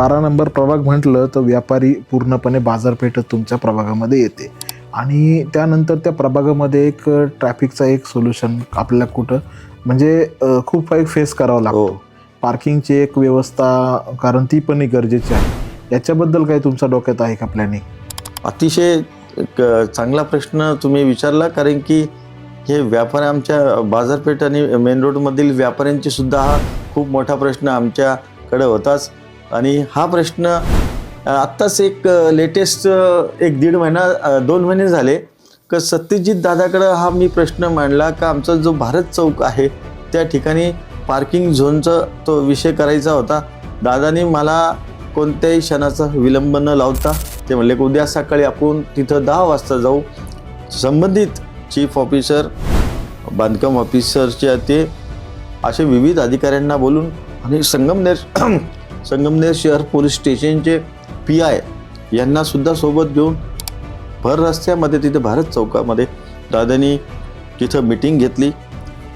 बारा नंबर प्रभाग म्हटलं तर व्यापारी पूर्णपणे बाजारपेठत तुमच्या प्रभागामध्ये येते. आणि त्यानंतर त्या प्रभागामध्ये एक ट्रॅफिकचा एक सोल्युशन आपल्याला कुठं म्हणजे खूप काही फेस करावं लागतं. हो. पार्किंगची एक व्यवस्था कारण ती पण एक गरजेची आहे. याच्याबद्दल काही तुमच्या डोक्यात आहे का प्लॅनिंग अतिशय चांगला प्रश्न तुम्ही विचारला कारण की हे व्यापारी आमच्या बाजारपेठ आणि मेन रोडमधील व्यापाऱ्यांची सुद्धा हा खूप मोठा प्रश्न आमच्याकडे होताच. आणि हा प्रश्न आत्ताच एक लेटेस्ट एक दीड महिना दोन महिने झाले. क सत्यजित दादाकडं हा मी प्रश्न मांडला का आमचा जो भारत चौक आहे त्या ठिकाणी पार्किंग झोनचा तो विषय करायचा होता. दादानी मला कोणत्याही क्षणाचा विलंब न लावता ते म्हणले की उद्या सकाळी आपण तिथं दहा वाजता जाऊ. संबंधित चीफ ऑफिसर बांधकाम ऑफिसरचे ते असे विविध अधिकाऱ्यांना बोलून आणि संगमनेर संगमनेर शहर पोलीस स्टेशनचे पी आय यांना सुद्धा सोबत घेऊन भर रस्त्यामध्ये तिथे भारत चौकामध्ये दादानी तिथं मिटिंग घेतली.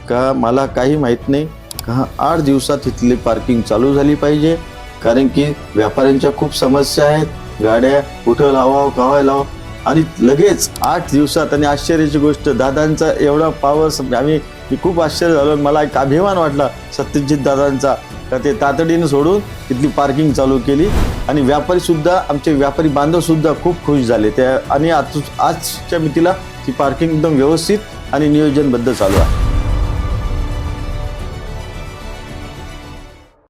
का मला काही माहीत नाही. का आठ दिवसात तिथली पार्किंग चालू झाली पाहिजे. कारण की व्यापाऱ्यांच्या खूप समस्या आहेत. गाड्या कुठं लावावं कावाय लावावं. आणि लगेच आठ दिवसात आणि आश्चर्याची गोष्ट दादांचा एवढा पावर आम्ही खूप आश्चर्य झालो. मला एक अभिमान वाटला सत्यजित दादांचा. तर ते तातडीनं सोडून तिथली पार्किंग चालू केली. आणि व्यापारी सुद्धा आमचे व्यापारी बांधव सुद्धा खूप खुश झाले. त्या आणि आज आजच्या मितीला ती पार्किंग एकदम व्यवस्थित आणि नियोजनबद्ध चालू आहे.